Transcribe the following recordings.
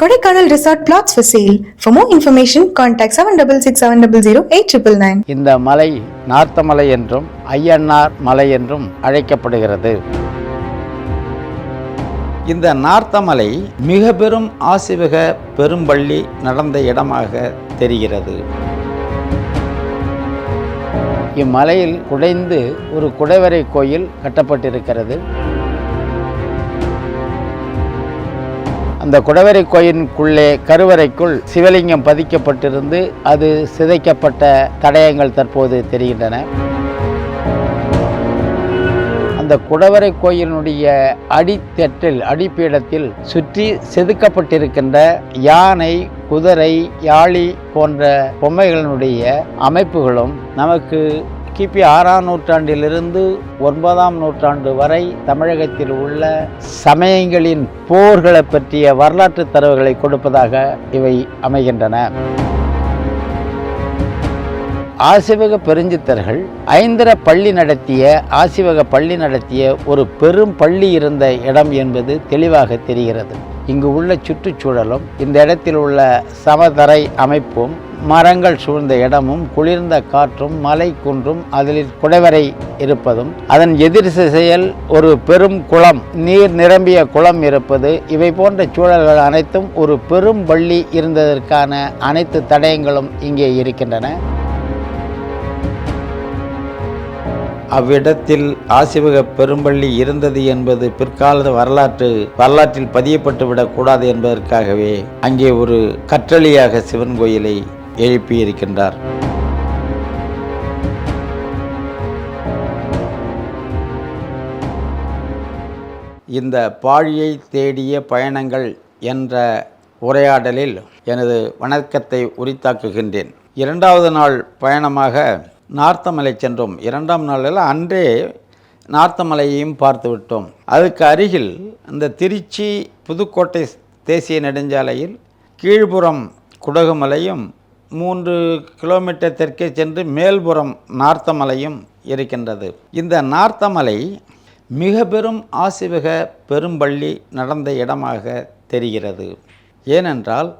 Kodaikanal resort plots for sale for more information contact seven double six seven double zero eight triple nine இந்த மலை நார்த்தமலை என்றும் ஐயன்னார் மலை என்றும் அழைக்கப்படுகிறது. இந்த நார்த்தமலை மிக பெரும் ஆசிவக பெரும்பள்ளி நடந்த இடமாக தெரிகிறது. இம்மலையில் குடைந்து ஒரு குடைவரை கோயில் கட்டப்பட்டிருக்கிறது. அந்த குடவரை கோயிலுக்குள்ளே கருவறைக்குள் சிவலிங்கம் பதிக்கப்பட்டிருந்து அது சிதைக்கப்பட்ட தடயங்கள் தற்போது தெரிகின்றன. அந்த குடவரை கோயிலினுடைய அடித்தட்டில் அடிப்பீடத்தில் சுற்றி செதுக்கப்பட்டிருக்கின்ற யானை குதிரை யாழி போன்ற பொம்மைகளினுடைய அமைப்புகளும் நமக்கு கிபி ஆறாம் நூற்றாண்டிலிருந்து ஒன்பதாம் நூற்றாண்டு வரை தமிழகத்தில் உள்ள சமயங்களின் போர்களை பற்றிய வரலாற்று தரவுகளை கொடுப்பதாக இவை அமைகின்றன. ஆசிவக பெருஞ்சித்தர்கள் ஐந்திர பள்ளி நடத்திய ஆசிவக பள்ளி நடத்திய ஒரு பெரும் பள்ளி இருந்த இடம் என்பது தெளிவாக தெரிகிறது. இங்கு உள்ள சுற்றுச்சூழலும் இந்த இடத்தில் உள்ள சமதரை அமைப்பும் மரங்கள் சூழ்ந்த இடமும் குளிர்ந்த காற்றும் மலை குன்றும் அதில் குடைவரை இருப்பதும் அதன் எதிர் திசையில் ஒரு பெரும் குளம் நீர் நிரம்பிய குளம் இருப்பது இவை போன்ற சூழல்கள் அனைத்தும் ஒரு பெரும் பள்ளி இருந்ததற்கான அனைத்து தடயங்களும் இங்கே இருக்கின்றன. அவ்விடத்தில் ஆசிவக பெரும்பள்ளி இருந்தது என்பது பிற்கால வரலாற்று வரலாற்றில் பதியப்பட்டு விடக்கூடாது என்பதற்காகவே அங்கே ஒரு கற்றளியாக சிவன் கோயிலை எழுப்பியிருக்கின்றார் இந்த பாழியை தேடிய பயணங்கள் என்ற உரையாடலில் எனது வணக்கத்தை உரித்தாக்குகின்றேன். இரண்டாவது நாள் பயணமாக நார்த்தமலை சென்றோம். இரண்டாம் நாளில் அன்றே நார்த்தமலையையும் பார்த்து விட்டோம். அதுக்கு அருகில் இந்த திருச்சி புதுக்கோட்டை தேசிய நெடுஞ்சாலையில் கீழ்ப்புறம் குடகுமலையும் மூன்று கிலோமீட்டர் தெற்கே சென்று மேல்புறம் நார்த்தமலையும் இருக்கின்றது. இந்த நார்த்தமலை மிக பெரும் ஆசிவக பெரும்பள்ளி நடந்த இடமாக தெரிகிறது. ஏனென்றால்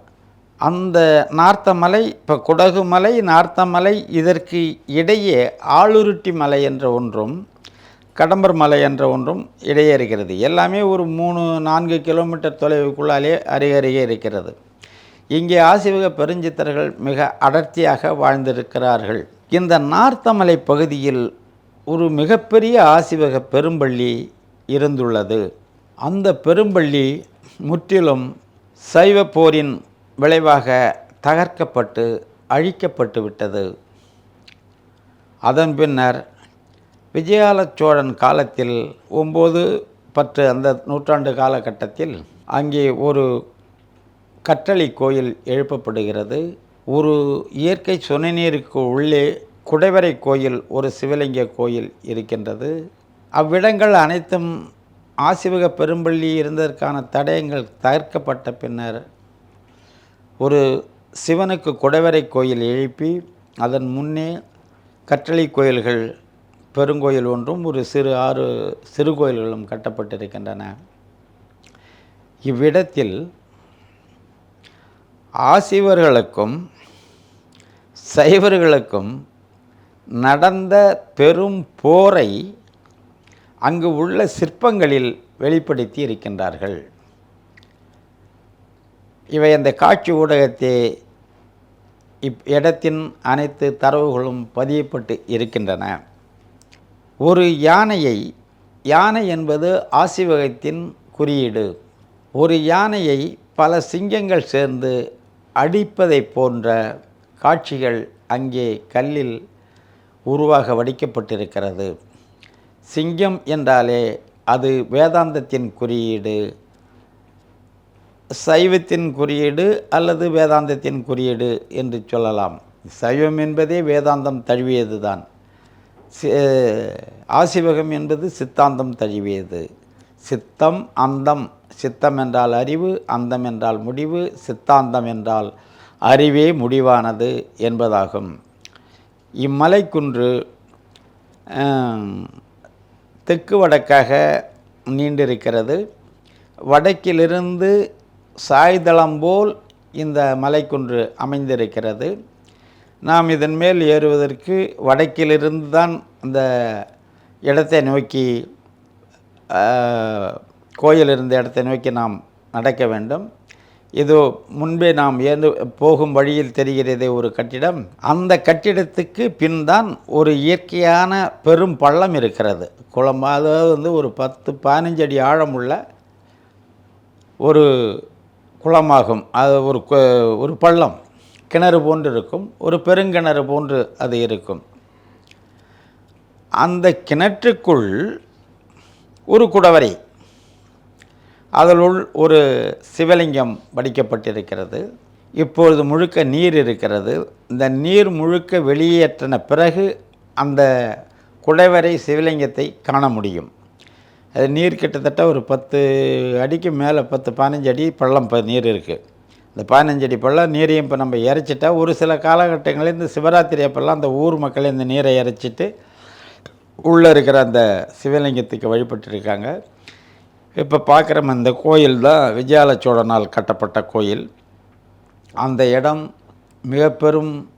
அந்த நார்த்தமலை இப்போ குடகுமலை நார்த்தமலை இதற்கு இடையே ஆளுருட்டி மலை என்ற ஒன்றும் கடம்பர் மலை என்ற ஒன்றும் இடையே இருக்கிறது எல்லாமே ஒரு மூணு நான்கு கிலோமீட்டர் தொலைவுக்குள்ளாலே அருகருகே இருக்கிறது. இங்கே ஆசிவக பெருஞ்சித்தர்கள் மிக அடர்த்தியாக வாழ்ந்திருக்கிறார்கள். இந்த நார்த்தமலை பகுதியில் ஒரு மிகப்பெரிய ஆசிவக பெரும்பள்ளி இருந்துள்ளது. அந்த பெரும்பள்ளி முற்றிலும் சைவ போரின் விளைவாக தகர்க்கப்பட்டு அழிக்கப்பட்டு விட்டது. அதன் பின்னர் விஜயால சோழன் காலத்தில் ஒம்பது பற்று அந்த நூற்றாண்டு காலகட்டத்தில் அங்கே ஒரு கற்றளி கோயில் எழுப்பப்படுகிறது. ஒரு இயற்கை சுனைநீருக்கு உள்ளே குடைவரை கோயில் ஒரு சிவலிங்க கோயில் இருக்கின்றது. அவ்விடங்கள் அனைத்தும் ஆசிவக பெரும்பள்ளி இருந்ததற்கான தடயங்கள் தகர்க்கப்பட்ட பின்னர் ஒரு சிவனுக்கு குடைவரை கோயில் எழுப்பி அதன் முன்னே கற்றளி கோயில்கள் பெருங்கோயில் ஒன்றும் ஒரு சிறு ஆறு சிறு கோயில்களும் கட்டப்பட்டிருக்கின்றன. இவ்விடத்தில் ஆசிவர்களுக்கும் சைவர்களுக்கும் நடந்த பெரும் போரை அங்கு உள்ள சிற்பங்களில் வெளிப்படுத்தி இருக்கின்றார்கள். இவை அந்த காட்சி ஊடகத்தை இப் இடத்தின் அனைத்து தரவுகளும் பதியப்பட்டு இருக்கின்றன. ஒரு யானையை யானை என்பது ஆசிவகத்தின் குறியீடு. ஒரு யானையை பல சிங்கங்கள் சேர்ந்து அடிப்பதை போன்ற காட்சிகள் அங்கே கல்லில் உருவாக வடிக்கப்பட்டிருக்கிறது. சிங்கம் என்றாலே அது வேதாந்தத்தின் குறியீடு. சைவத்தின் குறியீடு அல்லது வேதாந்தத்தின் குறியீடு என்று சொல்லலாம். சைவம் என்பதே வேதாந்தம் தழுவியது தான் ஆசிவகம் என்பது சித்தாந்தம் தழுவியது. சித்தம் அந்தம். சித்தம் என்றால் அறிவு அந்தம் என்றால் முடிவு சித்தாந்தம் என்றால் அறிவே முடிவானது என்பதாகும். இம்மலைக்குன்று தெற்கு வடக்காக நீண்டிருக்கிறது. வடக்கிலிருந்து சாய்தளம் போல் இந்த மலைக்குன்று அமைந்திருக்கிறது. நாம் இதன் மேல் ஏறுவதற்கு வடக்கிலிருந்து தான் அந்த இடத்தை நோக்கி கோயில் இருந்த இடத்தை நோக்கி நாம் நடக்க வேண்டும். இது முன்பே நாம் ஏந்து போகும் வழியில் தெரிகிறதே ஒரு கட்டிடம். அந்த கட்டிடத்துக்கு பின்தான் ஒரு இயற்கையான பெரும் பள்ளம் இருக்கிறது. குளம் அதாவது வந்து ஒரு பத்து பதினஞ்சு அடி ஆழமுள்ள ஒரு குளமாகும். அது ஒரு கு- ஒரு பள்ளம். கிணறு போன்று இருக்கும் ஒரு பெருங்கிணறு போன்று அது இருக்கும். அந்த கிணற்றுக்குள் ஒரு குடவரை. அதனுள் ஒரு சிவலிங்கம் வடிக்கப்பட்டிருக்கிறது. இப்பொழுது முழுக்க நீர் இருக்கிறது. இந்த நீர் முழுக்க வெளியேற்றின பிறகு அந்த குடைவரை சிவலிங்கத்தை காண முடியும். அது நீர் கிட்டத்தட்ட ஒரு பத்து அடிக்கு மேலே பத்து பதினஞ்சு அடி பள்ளம் இப்போ நீர் இருக்குது இந்த பதினஞ்சு அடி பள்ளம் நீரையும் இப்போ நம்ம இறைச்சிட்டா ஒரு சில காலகட்டங்களில் இந்த சிவராத்திரி அப்போல்லாம் அந்த ஊர் மக்கள் இந்த நீரை இறைச்சிட்டு உள்ளே இருக்கிற அந்த சிவலிங்கத்துக்கு வழிபட்டுருக்காங்க. இப்போ பார்க்குற இந்த கோயில் தான் விஜயால சோழனால் கட்டப்பட்ட கோயில். அந்த இடம் மிக பெரும்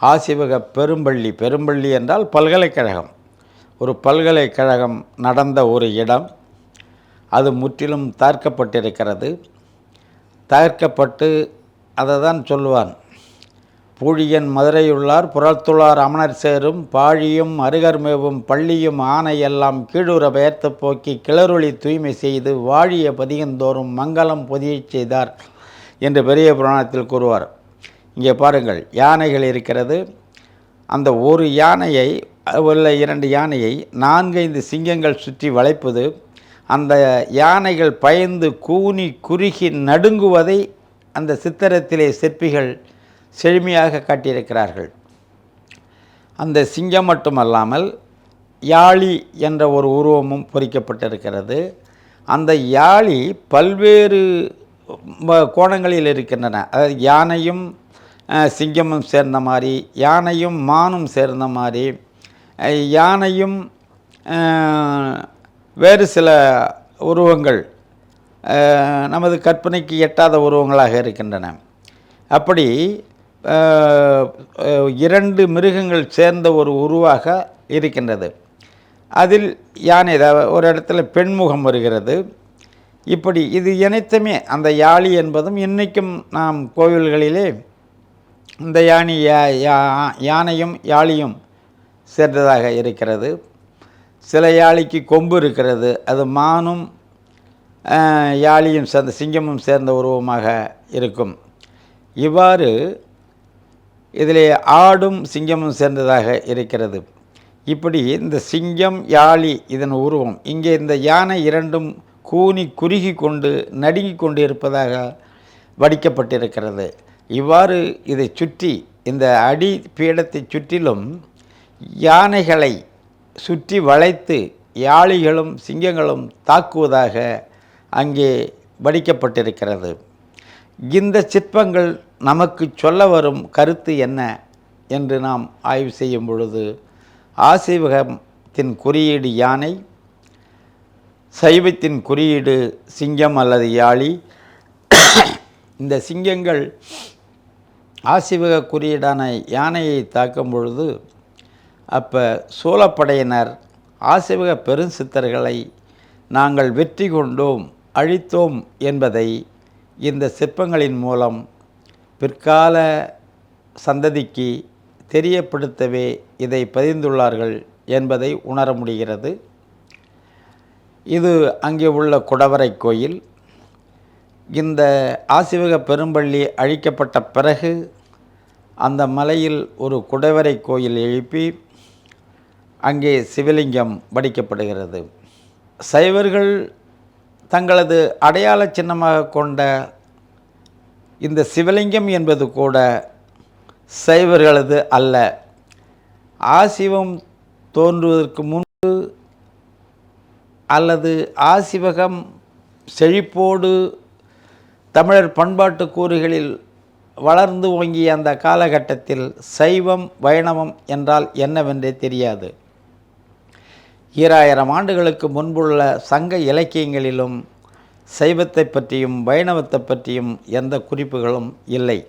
ஆசிவக பெரும்பள்ளி. பெரும்பள்ளி என்றால் பல்கலைக்கழகம். ஒரு பல்கலைக்கழகம் நடந்த ஒரு இடம். அது முற்றிலும் தகர்க்கப்பட்டிருக்கிறது. தகர்க்கப்பட்டு அதை தான் சொல்லுவான். பூழியன் மதுரையுள்ளார் புறத்துளார் அமணர் சேரும் பாழியும் அருகர்மேவும் பள்ளியும் ஆனை எல்லாம் கீழுற பெயர்த்து போக்கி கிளறொளி தூய்மை செய்து வாழிய பதியந்தோறும் மங்களம் பொதியச் செய்தார் என்று பெரிய புராணத்தில் கூறுவார். இங்கே பாருங்கள் யானைகள் இருக்கிறது. அந்த ஒரு யானையை உள்ள இரண்டு யானையை நான்கைந்து சிங்கங்கள் சுற்றி வளைப்பது அந்த யானைகள் பயந்து கூனி குறுகி நடுங்குவதை அந்த சித்திரத்திலே சிற்பிகள் செழுமையாக காட்டியிருக்கிறார்கள். அந்த சிங்கம் மட்டுமல்லாமல் யாழி என்ற ஒரு உருவமும் பொறிக்கப்பட்டிருக்கிறது. அந்த யாழி பல்வேறு கோணங்களில் இருக்கின்றன. அதாவது யானையும் சிங்கமும் சேர்ந்த மாதிரி யானையும் மானும் சேர்ந்த மாதிரி யானையும் வேறு சில உருவங்கள் நமது கற்பனைக்கு எட்டாத உருவங்களாக இருக்கின்றன. அப்படி இரண்டு மிருகங்கள் சேர்ந்த ஒரு உருவாக இருக்கின்றது. அதில் யானை ஒரு இடத்துல பெண்முகம் வருகிறது. இப்படி இது அனைத்துமே அந்த யாழி என்பதும் இன்றைக்கும் நாம் கோவில்களிலே இந்த யானி யா- யா- யானையும் யாழியும் சேர்ந்ததாக இருக்கிறது. சில யாழிக்கு கொம்பு இருக்கிறது. அது மானும் யாழியும் சேர்ந்த சிங்கமும் சேர்ந்த உருவமாக இருக்கும். இவ்வாறு இதிலே ஆடும் சிங்கமும் சேர்ந்ததாக இருக்கிறது. இப்படி இந்த சிங்கம் யாழி இதன் உருவம் இங்கே இந்த யானை இரண்டும் கூனி குறுகி கொண்டு நடுங்கி கொண்டு இருப்பதாக வடிக்கப்பட்டிருக்கிறது. இவ்வாறு இதை சுற்றி இந்த அடி பீடத்தை சுற்றிலும் யானைகளை சுற்றி வளைத்து யாழிகளும் சிங்கங்களும் தாக்குவதாக அங்கே வடிக்கப்பட்டிருக்கிறது. இந்த சிற்பங்கள் நமக்கு சொல்ல வரும் கருத்து என்ன என்று நாம் ஆய்வு செய்யும் பொழுது ஆசீவகத்தின் குறியீடு யானை சைவத்தின் குறியீடு சிங்கம் அல்லது யாழி. இந்த சிங்கங்கள் ஆசிவக குறியீடான யானையை தாக்கும் பொழுது அப்போ சோழப்படையினர் ஆசிவக பெருஞ்சித்தர்களை நாங்கள் வெற்றி கொண்டோம் அழித்தோம் என்பதை இந்த சிற்பங்களின் மூலம் பிற்கால சந்ததிக்கு தெரியப்படுத்தவே இதை பதிந்துள்ளார்கள் என்பதை உணர முடிகிறது. இது அங்கே உள்ள குடவரை கோயில். இந்த ஆசிவக பெரும்பள்ளி அழிக்கப்பட்ட பிறகு அந்த மலையில் ஒரு குடவரை கோயில் எழுப்பி அங்கே சிவலிங்கம் வடிக்கப்படுகிறது. சைவர்கள் தங்களது அடையாள சின்னமாக கொண்ட இந்த சிவலிங்கம் என்பது கூட சைவர்களது அல்ல. ஆசிவம் தோன்றுவதற்கு முன்பு அல்லது ஆசிவகம் செழிப்போடு தமிழர் பண்பாட்டு கூறுகளில் வளர்ந்து ஓங்கிய அந்த காலகட்டத்தில் சைவம் வைணவம் என்றால் என்னவென்றே தெரியாது. ஈராயிரம் ஆண்டுகளுக்கு முன்புள்ள சங்க இலக்கியங்களிலும் சைவத்தை பற்றியும் வைணவத்தை பற்றியும் எந்த குறிப்புகளும் இல்லை.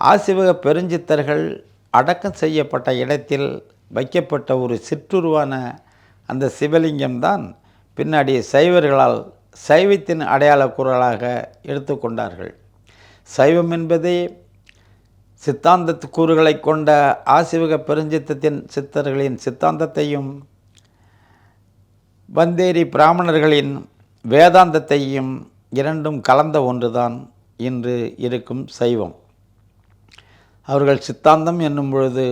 ஆசிவக பெருஞ்சித்தர்கள் அடக்கம் செய்யப்பட்ட இடத்தில் வைக்கப்பட்ட ஒரு சிற்றுருவான அந்த சிவலிங்கம்தான் பின்னாடி சைவர்களால் சைவத்தின் அடையாள குரலாக எடுத்துக்கொண்டார்கள் சைவம் என்பதே சித்தாந்த கூறுகளை கொண்ட ஆசிவக பெருஞ்சித்தத்தின் சித்தர்களின் சித்தாந்தத்தையும் வந்தேரி பிராமணர்களின் வேதாந்தத்தையும் இரண்டும் கலந்த ஒன்றுதான் இன்று இருக்கும் சைவம். அவர்கள் சித்தாந்தம் என்னும் பொழுது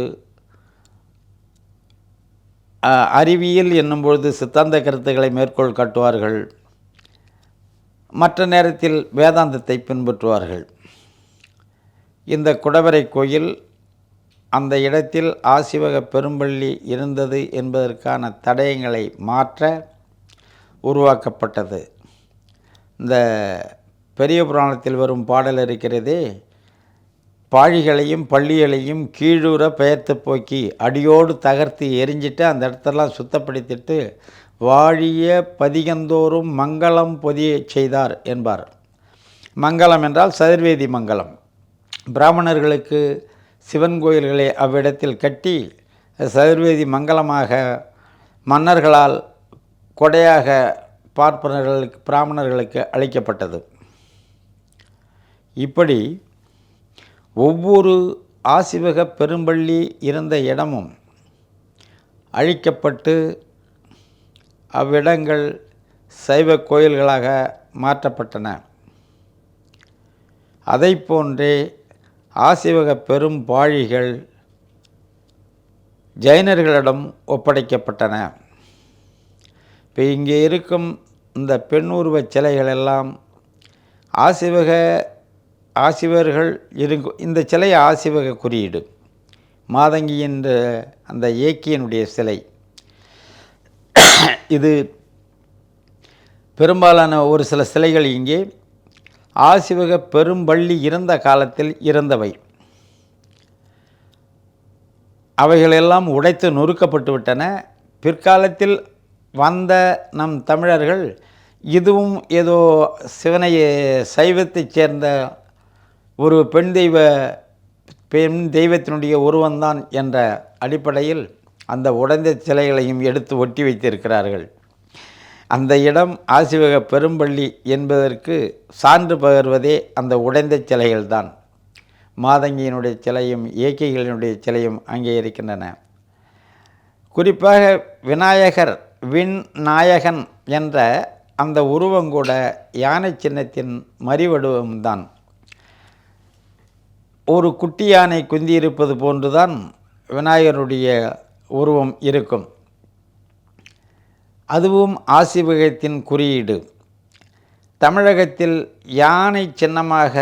அறிவியல் என்னும் பொழுது சித்தாந்த கருத்துக்களை மேற்கோள் காட்டுவார்கள். மற்ற நேரத்தில் வேதாந்தத்தை பின்பற்றுவார்கள். இந்த குடவரை கோயில் அந்த இடத்தில் ஆசிவக பெரும்பள்ளி இருந்தது என்பதற்கான தடயங்களை மாற்ற உருவாக்கப்பட்டது. இந்த பெரிய புராணத்தில் வரும் பாடல் இருக்கிறதே பாழிகளையும் பள்ளிகளையும் கீழூர பெயர்த்து போக்கி அடியோடு தகர்த்து எரிஞ்சிட்டு அந்த இடத்தெல்லாம் சுத்தப்படுத்திட்டு வாழிய பதிகந்தோறும் மங்களம் பொதிய செய்தார் என்பார். மங்களம் என்றால் சதுர்வேதி மங்களம். பிராமணர்களுக்கு சிவன் கோயில்களை அவ்விடத்தில் கட்டி சதுர்வேதி மங்களமாக மன்னர்களால் கொடையாக பார்ப்பனர்களுக்கு பிராமணர்களுக்கு அளிக்கப்பட்டது. இப்படி ஒவ்வொரு ஆசிவக பெரும்பள்ளி இருந்த இடமும் அழிக்கப்பட்டு அவ்விடங்கள் சைவ கோயில்களாக மாற்றப்பட்டன. அதை போன்றே ஆசிவக பெரும் பாழிகள் ஜைனர்களிடம் ஒப்படைக்கப்பட்டன. இப்போ இங்கே இருக்கும் இந்த பெண் உருவச் சிலைகள் எல்லாம் ஆசிவக ஆசிவர்கள் இருங்க இந்த சிலை ஆசிவக குறியீடு. மாதங்கி என்ற அந்த இயக்கியனுடைய சிலை. இது பெரும்பாலான ஒரு சில சிலைகள் இங்கே ஆசிவக பெரும்பள்ளி இருந்த காலத்தில் இருந்தவை அவைகளெல்லாம் உடைத்து நொறுக்கப்பட்டு விட்டன பிற்காலத்தில் வந்த நம் தமிழர்கள் இதுவும் ஏதோ சிவனை சைவத்தைச் சேர்ந்த ஒரு பெண் தெய்வ பெண் தெய்வத்தினுடைய உருவம்தான் என்ற அடிப்படையில் அந்த உடைந்த சிலைகளையும் எடுத்து ஒட்டி வைத்திருக்கிறார்கள். அந்த இடம் ஆசிவக பெரும்பள்ளி என்பதற்கு சான்று பகர்வதே அந்த உடைந்த சிலைகள்தான். மாதங்கியினுடைய சிலையும் இயக்கிகளினுடைய சிலையும் அங்கே இருக்கின்றன. குறிப்பாக விநாயகர் விண் நாயகன் என்ற அந்த உருவங்கூட யானை சின்னத்தின் மறிவடிவம்தான். ஒரு குட்டி யானை குந்தியிருப்பது போன்றுதான் விநாயகருடைய உருவம் இருக்கும். அதுவும் ஆசிவகத்தின் குறியீடு. தமிழகத்தில் யானை சின்னமாக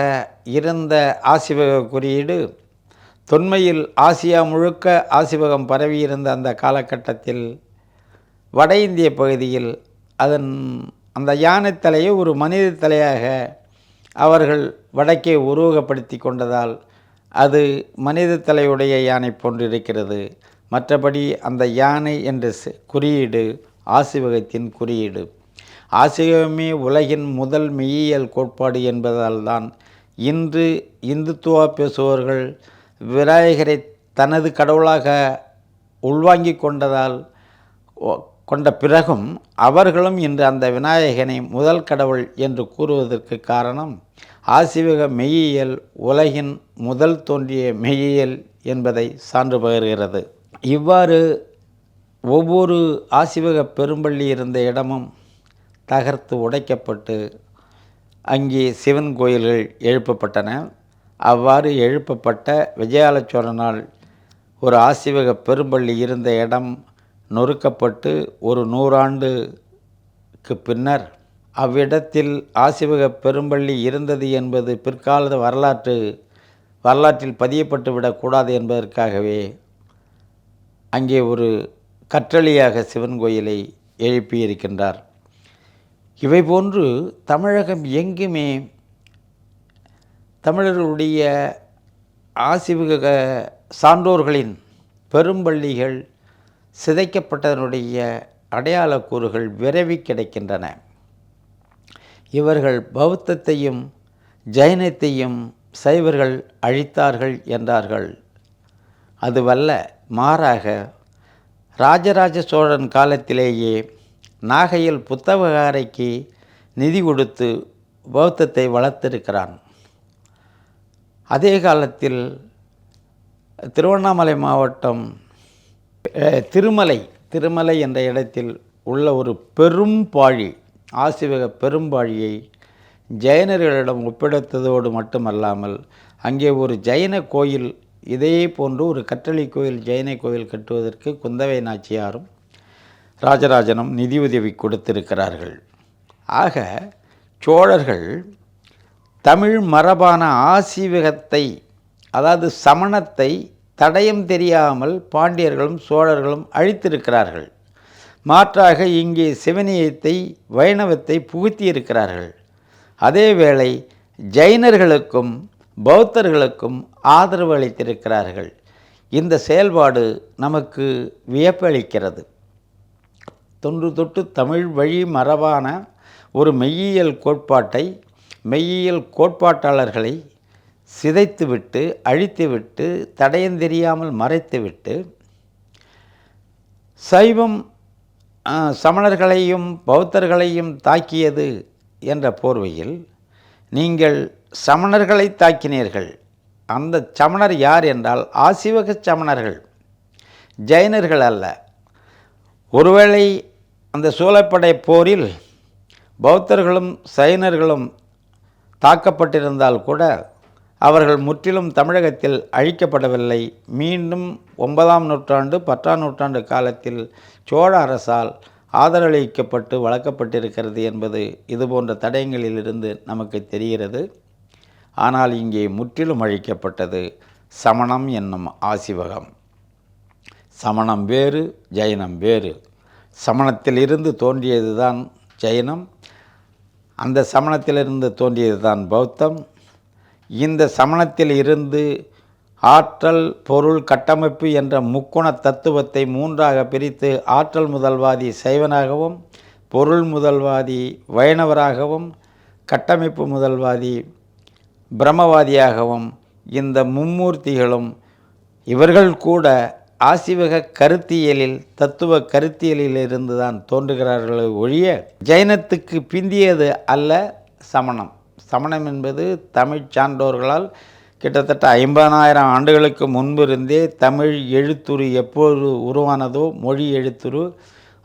இருந்த ஆசிவக குறியீடு தொன்மையில் ஆசியா முழுக்க ஆசிவகம் பரவியிருந்த அந்த காலகட்டத்தில் வட இந்திய பகுதியில் அதன் அந்த யானை தலையை ஒரு மனித தலையாக அவர்கள் வடக்கே உருவகப்படுத்தி கொண்டதால் அது மனித தலையுடைய யானை போன்று இருக்கிறது மற்றபடி அந்த யானை என்ற குறியீடு ஆசிவகத்தின் குறியீடு. ஆசிவகமே உலகின் முதல் மெய்யியல் கோட்பாடு என்பதால் தான் இன்று இந்துத்துவா பேசுபவர்கள் விநாயகரை தனது கடவுளாக உள்வாங்கி கொண்டதால் கொண்ட பிறகும் அவர்களும் இன்று அந்த விநாயகனை முதல் கடவுள் என்று கூறுவதற்கு காரணம் ஆசிவக மெய்யியல் உலகின் முதல் தோன்றிய மெய்யியல் என்பதை சான்று பகர்கிறது. இவ்வாறு ஒவ்வொரு ஆசிவக பெரும்பள்ளி இருந்த இடமும் தகர்த்து உடைக்கப்பட்டு அங்கே சிவன் கோயில்கள் எழுப்பப்பட்டன. அவ்வாறு எழுப்பப்பட்ட விஜயால சோழனால் ஒரு ஆசிவக பெரும்பள்ளி இருந்த இடம் நொறுக்கப்பட்டு ஒரு நூறாண்டுக்கு பின்னர் அவ்விடத்தில் ஆசிவக பெரும்பள்ளி இருந்தது என்பது பிற்கால வரலாற்று வரலாற்றில் பதியப்பட்டு விடக்கூடாது என்பதற்காகவே அங்கே ஒரு கற்றளியாக சிவன் கோயிலை எழுப்பியிருக்கின்றார். இவை போன்று தமிழகம் எங்குமே தமிழர்களுடைய ஆசிவக சான்றோர்களின் பெரும்பள்ளிகள் சிதைக்கப்பட்டதனுடைய அடையாள கூறுகள் விரவி கிடைக்கின்றன. இவர்கள் பௌத்தத்தையும் ஜைனத்தையும் சைவர்கள் அழித்தார்கள் என்றார்கள். அதுவல்ல மாறாக ராஜராஜ சோழன் காலத்திலேயே நாகையில் புத்தககாரைக்கு நிதி கொடுத்து பௌத்தத்தை வளர்த்திருக்கிறான். அதே காலத்தில் திருவண்ணாமலை மாவட்டம் திருமலை திருமலை என்ற இடத்தில் உள்ள ஒரு பெரும் பாழி ஆசிவக பெரும்பாழியை ஜெயனர்களிடம் ஒப்படைத்ததோடு மட்டுமல்லாமல் அங்கே ஒரு ஜெயன கோயில் இதே போன்று ஒரு கற்றளி கோயில் ஜெயனை கோயில் கட்டுவதற்கு குந்தவை நாச்சியாரும் ராஜராஜனும் நிதியுதவி கொடுத்திருக்கிறார்கள். ஆக சோழர்கள் தமிழ் மரபான ஆசீவகத்தை அதாவது சமணத்தை தடயம் தெரியாமல் பாண்டியர்களும் சோழர்களும் அழித்திருக்கிறார்கள். மாற்றாக இங்கே சிவனியத்தை வைணவத்தை புகுத்தியிருக்கிறார்கள். அதேவேளை ஜைனர்களுக்கும் பௌத்தர்களுக்கும் ஆதரவு அளித்திருக்கிறார்கள். இந்த செயல்பாடு நமக்கு வியப்பளிக்கிறது தொன்று தொட்டு தமிழ் வழி மரபான ஒரு மெய்யியல் கோட்பாட்டை மெய்யியல் கோட்பாட்டாளர்களை சிதைத்துவிட்டு அழித்துவிட்டு தடையந்தெரியாமல் மறைத்துவிட்டு சைவம் சமணர்களையும் பௌத்தர்களையும் தாக்கியது என்ற போர்வையில் நீங்கள் சமணர்களை தாக்கினீர்கள். அந்த சமணர் யார் என்றால் ஆசிவக சமணர்கள். ஜெயினர்கள் அல்ல. ஒருவேளை அந்த சூழப்படை போரில் பௌத்தர்களும் சைனர்களும் தாக்கப்பட்டிருந்தால் கூட அவர்கள் முற்றிலும் தமிழகத்தில் அழிக்கப்படவில்லை. மீண்டும் ஒன்பதாம் நூற்றாண்டு பத்தாம் நூற்றாண்டு காலத்தில் சோழ அரசால் ஆதரவளிக்கப்பட்டு வளர்க்கப்பட்டிருக்கிறது என்பது இதுபோன்ற தடயங்களிலிருந்து நமக்கு தெரிகிறது. ஆனால் இங்கே முற்றிலும் அழிக்கப்பட்டது சமணம் என்னும் ஆசிவகம். சமணம் வேறு ஜைனம் வேறு. சமணத்திலிருந்து தோன்றியதுதான் ஜைனம் அந்த சமணத்திலிருந்து தோன்றியதுதான் பௌத்தம். இந்த சமணத்தில் இருந்து ஆற்றல் பொருள் கட்டமைப்பு என்ற முக்குண தத்துவத்தை மூன்றாக பிரித்து ஆற்றல் முதல்வாதி சைவனாகவும் பொருள் முதல்வாதி வைணவராகவும் கட்டமைப்பு முதல்வாதி பிரம்மவாதியாகவும் இந்த மும்மூர்த்திகளும் இவர்கள் கூட ஆசிவக கருத்தியலில் தத்துவ கருத்தியலில் இருந்து தான் தோன்றுகிறார்களே ஒழிய ஜைனத்துக்கு பிந்தியது அல்ல சமணம். சமணம் என்பது தமிழ் சான்றோர்களால் கிட்டத்தட்ட ஐம்பதாயிரம் ஆண்டுகளுக்கு முன்பிருந்தே தமிழ் எழுத்துரு எப்போது உருவானதோ மொழி எழுத்துரு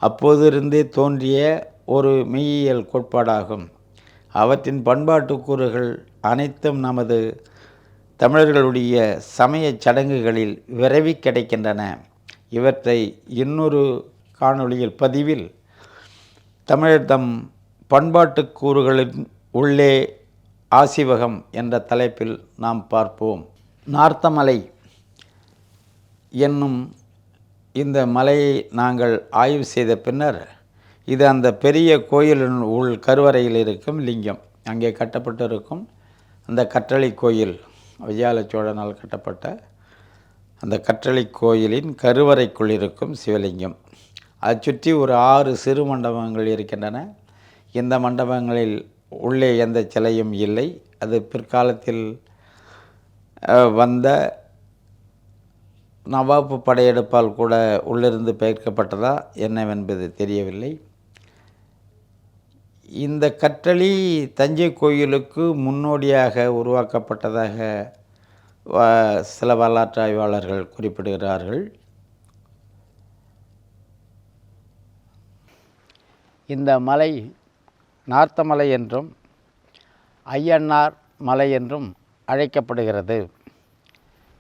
அப்போதிருந்தே தோன்றிய ஒரு மெய்யியல் கோட்பாடாகும். அவற்றின் பண்பாட்டு கூறுகள் அனைத்தும் நமது தமிழர்களுடைய சமயச் சடங்குகளில் விரவி கிடைக்கின்றன. இவற்றை இன்னொரு காணொளியில் பதிவில் தமிழர் தம் பண்பாட்டுக் கூறுகளின் உள்ளே ஆசிவகம் என்ற தலைப்பில் நாம் பார்ப்போம். நார்த்தமலை என்னும் இந்த மலையை நாங்கள் ஆய்வு செய்த பின்னர் இது அந்த பெரிய கோயிலின் உள் கருவறையில் இருக்கும் லிங்கம். அங்கே கட்டப்பட்டிருக்கும் அந்த கற்றளை கோயில் விஜயால சோழனால் கட்டப்பட்ட அந்த கற்றளை கோயிலின் கருவறைக்குள் இருக்கும் சிவலிங்கம். அதை சுற்றி ஒரு ஆறு சிறு மண்டபங்கள் இருக்கின்றன. இந்த மண்டபங்களில் உள்ளே எந்த சிலையும் இல்லை. அது பிற்காலத்தில் வந்த நவாப்பு படையெடுப்பால் கூட உள்ளிருந்து பெயர்க்கப்பட்டதா என்னவென்பது தெரியவில்லை. இந்த கற்றளி தஞ்சை கோயிலுக்கு முன்னோடியாக உருவாக்கப்பட்டதாக வ- சில வரலாற்று ஆய்வாளர்கள் குறிப்பிடுகிறார்கள். இந்த மலை நார்த்தமலை என்றும் ஐயன்னார் மலை என்றும் அழைக்கப்படுகிறது.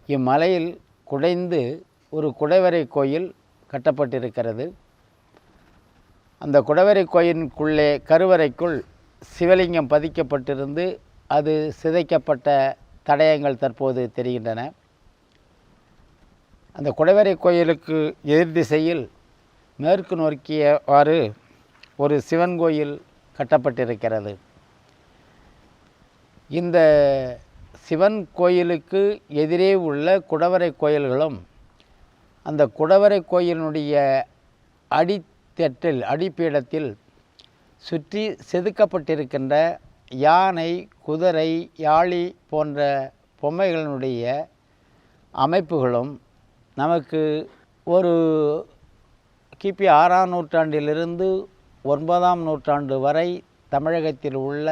இம்மலையில் குடைந்து ஒரு குடைவரை கோயில் கட்டப்பட்டிருக்கிறது. அந்த குடவரை கோயிலுக்குள்ளே கருவறைக்குள் சிவலிங்கம் பதிக்கப்பட்டிருந்து அது சிதைக்கப்பட்ட தடயங்கள் தற்போது தெரிகின்றன. அந்த குடவரை கோயிலுக்கு எதிர் திசையில் மேற்கு நோக்கியவாறு ஒரு சிவன் கோயில் கட்டப்பட்டிருக்கிறது. இந்த சிவன் கோயிலுக்கு எதிரே உள்ள குடவரை கோயில்களும் அந்த குடவரை கோயிலினுடைய அடி தெற்றில் அடிப்பீடத்தில் சுற்றி செதுக்கப்பட்டிருக்கின்ற யானை குதிரை யாழி போன்ற பொம்மைகளினுடைய அமைப்புகளும் நமக்கு ஒரு கிபி ஆறாம் நூற்றாண்டிலிருந்து ஒன்பதாம் நூற்றாண்டு வரை தமிழகத்தில் உள்ள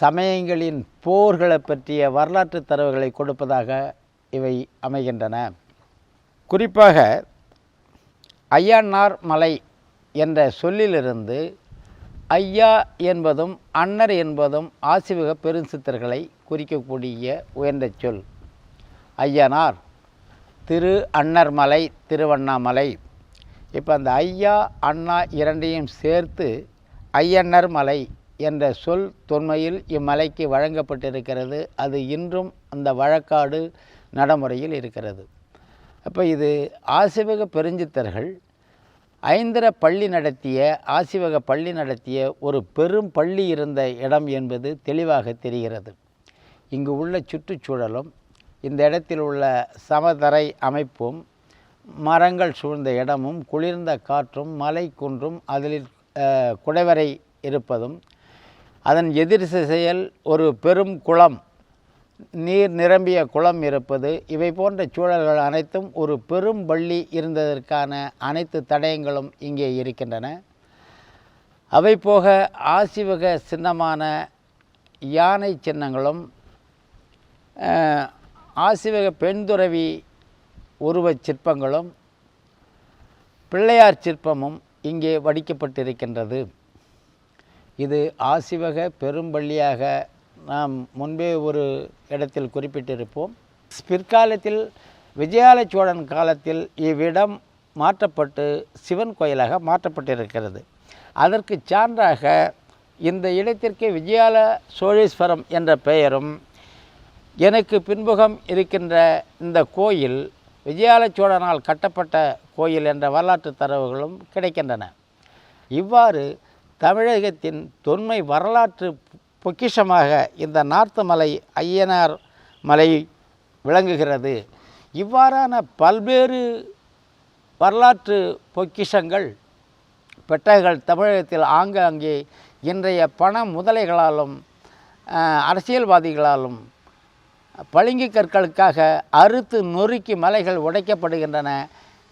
சமயங்களின் போர்களை பற்றிய வரலாற்று தரவுகளை கொடுப்பதாக இவை அமைகின்றன. குறிப்பாக ஐயன்னார் மலை என்ற சொல்லிலிருந்து ஐயா என்பதும் அன்னர் என்பதும் ஆசிவக பெருஞ்சித்தர்களை குறிக்கக்கூடிய உயர்ந்த சொல். ஐயனார் திரு அன்னர் மலை திருவண்ணாமலை இப்போ அந்த ஐயா அண்ணா இரண்டையும் சேர்த்து ஐயன்னர் மலை என்ற சொல் தொன்மையில் இம்மலைக்கு வழங்கப்பட்டிருக்கிறது. அது இன்றும் அந்த வழக்காடு நடைமுறையில் இருக்கிறது. அப்போ இது ஆசிவக பெருஞ்சித்தர்கள் ஐந்திர பள்ளி நடத்திய ஆசிவக பள்ளி நடத்திய ஒரு பெரும் பள்ளி இருந்த இடம் என்பது தெளிவாக தெரிகிறது. இங்கு உள்ள சுற்றுச்சூழலும் இந்த இடத்தில் உள்ள சமதரை அமைப்பும் மரங்கள் சூழ்ந்த இடமும் குளிர்ந்த காற்றும் மலை குன்றும் அதில் குடைவரை இருப்பதும் அதன் எதிர் திசையில் ஒரு பெரும் குளம் நீர் நிரம்பிய குளம் இருப்பது இவை போன்ற சூழல்கள் அனைத்தும் ஒரு பெரும் பள்ளி இருந்ததற்கான அனைத்து தடயங்களும் இங்கே இருக்கின்றன. அவை போக ஆசிவக சின்னமான யானை சின்னங்களும் ஆசிவக பெண்துறவி உருவச் சிற்பங்களும் பிள்ளையார் சிற்பமும் இங்கே வடிக்கப்பட்டிருக்கின்றது. இது ஆசிவக பெரும்பள்ளியாக நாம் முன்பே ஒரு இடத்தில் குறிப்பிட்டிருப்போம். பிற்காலத்தில் விஜயால சோழன் காலத்தில் இவ்விடம் மாற்றப்பட்டு சிவன் கோயிலாக மாற்றப்பட்டிருக்கிறது. அதற்கு சான்றாக இந்த இடத்திற்கு விஜயால சோழேஸ்வரம் என்ற பெயரும் எனக்கு பின்புகம் இருக்கின்ற இந்த கோயில் விஜயால சோழனால் கட்டப்பட்ட கோயில் என்ற வரலாற்று தரவுகளும் கிடைக்கின்றன. இவ்வாறு தமிழகத்தின் தொன்மை வரலாற்று பொக்கிஷமாக இந்த நார்த்து மலை ஐயனார் மலை விளங்குகிறது. இவ்வாறான பல்வேறு வரலாற்று பொக்கிஷங்கள் பெட்டகங்கள் தமிழகத்தில் ஆங்காங்கே இன்றைய பண முதலைகளாலும் அரசியல்வாதிகளாலும் பளிங்கு கற்களுக்காக அறுத்து நொறுக்கி மலைகள் உடைக்கப்படுகின்றன.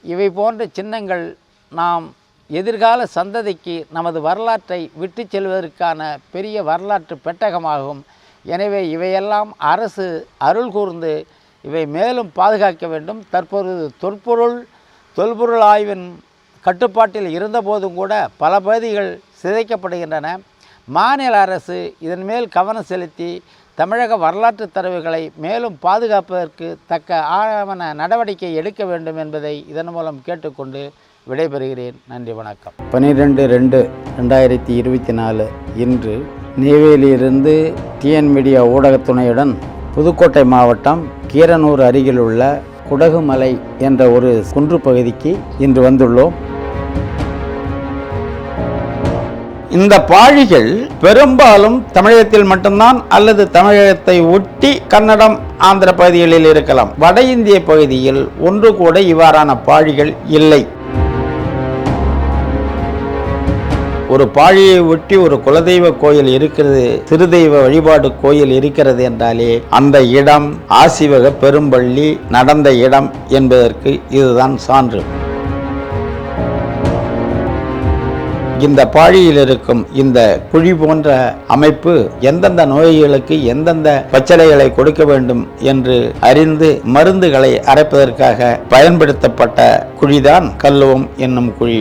இவை போன்ற சின்னங்கள் நாம் எதிர்கால சந்ததிக்கு நமது வரலாற்றை விட்டு செல்வதற்கான பெரிய வரலாற்று பெட்டகமாகும். எனவே இவையெல்லாம் அரசு அருள் கூர்ந்து இவை மேலும் பாதுகாக்க வேண்டும். தற்பொழுது தொல்பொருள் தொல்பொருள் ஆய்வின் கட்டுப்பாட்டில் இருந்தபோதும் கூட பல பகுதிகள் சிதைக்கப்படுகின்றன. மாநில அரசு இதன் மேல் கவனம் செலுத்தி தமிழக வரலாற்று தரவுகளை மேலும் பாதுகாப்பதற்கு தக்க ஆவண நடவடிக்கை எடுக்க வேண்டும் என்பதை இதன் மூலம் கேட்டுக்கொண்டு விடைபெறுகிறேன். நன்றி வணக்கம். பன்னிரெண்டு ரெண்டு ரெண்டாயிரத்தி இருபத்தி நாலு இன்று நெய்வேலியிலிருந்து டிஎன் மீடியா ஊடகத்துணையுடன் புதுக்கோட்டை மாவட்டம் கீரனூர் அருகில் உள்ள குடகுமலை என்ற ஒரு குன்று பகுதிக்கு இன்று வந்துள்ளோம். இந்த பாழிகள் பெரும்பாலும் தமிழகத்தில் மட்டும்தான் அல்லது தமிழகத்தை ஒட்டி கன்னடம் ஆந்திர பகுதிகளில் இருக்கலாம். வட இந்திய பகுதியில் ஒன்று கூட இவ்வாறான பாழிகள் இல்லை. ஒரு பாழியை ஒட்டி ஒரு குலதெய்வ கோயில் இருக்கிறது திருதெய்வ வழிபாடு கோயில் இருக்கிறது என்றாலே அந்த இடம் ஆசிவக பெரும்பள்ளி நடந்த இடம் என்பதற்கு இதுதான் சான்று. இந்த பாழியில் இருக்கும் இந்த குழி போன்ற அமைப்பு எந்தெந்த நோய்களுக்கு எந்தெந்த பச்சளைகளை கொடுக்க வேண்டும் என்று அறிந்து மருந்துகளை அரைப்பதற்காக பயன்படுத்தப்பட்ட குழிதான் கல்லுவம் என்னும் குழி.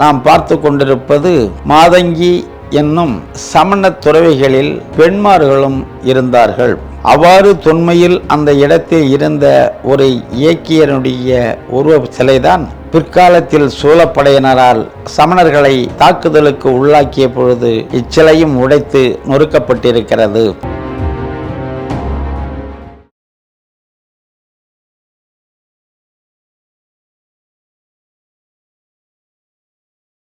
நாம் பார்த்து கொண்டிருப்பது மாதங்கி என்னும் சமண துறவிகளில் பெண்மார்களும் இருந்தார்கள். அவ்வாறு தொன்மையில் அந்த இடத்தில் இருந்த ஒரு இயக்கியனுடைய உருவ சிலைதான் பிற்காலத்தில் சூழப்படையினரால் சமணர்களை தாக்குதலுக்கு உள்ளாக்கிய பொழுது இச்சிலையும் உடைத்து நொறுக்கப்பட்டிருக்கிறது.